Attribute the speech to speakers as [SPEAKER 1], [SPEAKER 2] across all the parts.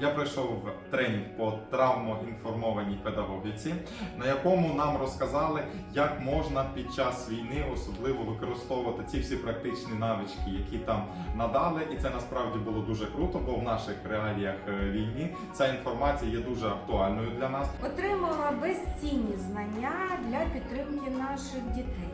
[SPEAKER 1] Я пройшов тренінг по травмоінформованій педагогіці, на якому нам розказали, як можна під час війни особливо використовувати ці всі практичні навички, які там надали. І це насправді було дуже круто, бо в наших реаліях е, війни ця інформація є дуже актуальною для нас.
[SPEAKER 2] Отримала безцінні знання для підтримки наших дітей.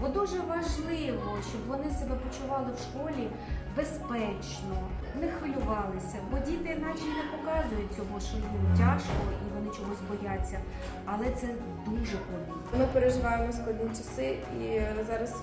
[SPEAKER 2] Бо дуже важливо, щоб вони себе почували в школі безпечно, не хвилювалися, бо діти наче й не показують цього, що їм тяжко і вони чогось бояться. Але це дуже помітно.
[SPEAKER 3] Ми переживаємо складні часи, і зараз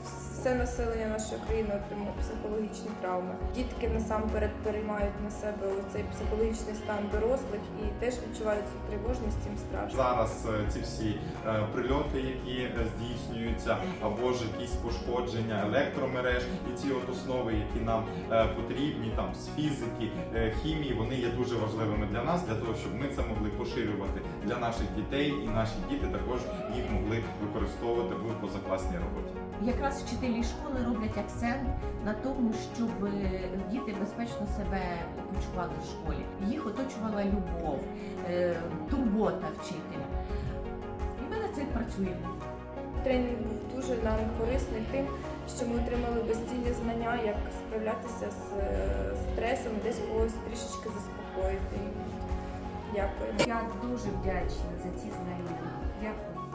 [SPEAKER 3] все населення нашої країни отримує психологічні травми. Дітки насамперед переймають на себе цей психологічний стан дорослих і теж відчувають цю тривожність, їм страшно.
[SPEAKER 1] Зараз е, ці всі е, прильоти, які е, здійснюються, або ж якісь пошкодження електромереж, і ці от основи, які нам е, потрібні там з фізики, е, хімії, вони є дуже важливими для нас, для того, щоб ми це могли поширювати для наших дітей, і наші діти також їх могли використовувати в позакласній роботі.
[SPEAKER 4] Якраз вчителі школи роблять акцент на тому, щоб діти безпечно себе почували в школі. Їх оточувала любов, е, турбота вчителя. І ми над цим працюємо.
[SPEAKER 3] Тренінг був дуже нам корисний тим, що ми отримали безцінні знання, як справлятися з е, стресом, десь когось трішечки заспокоїти. Дякую.
[SPEAKER 2] Я дуже вдячна за ці знання. Дякую.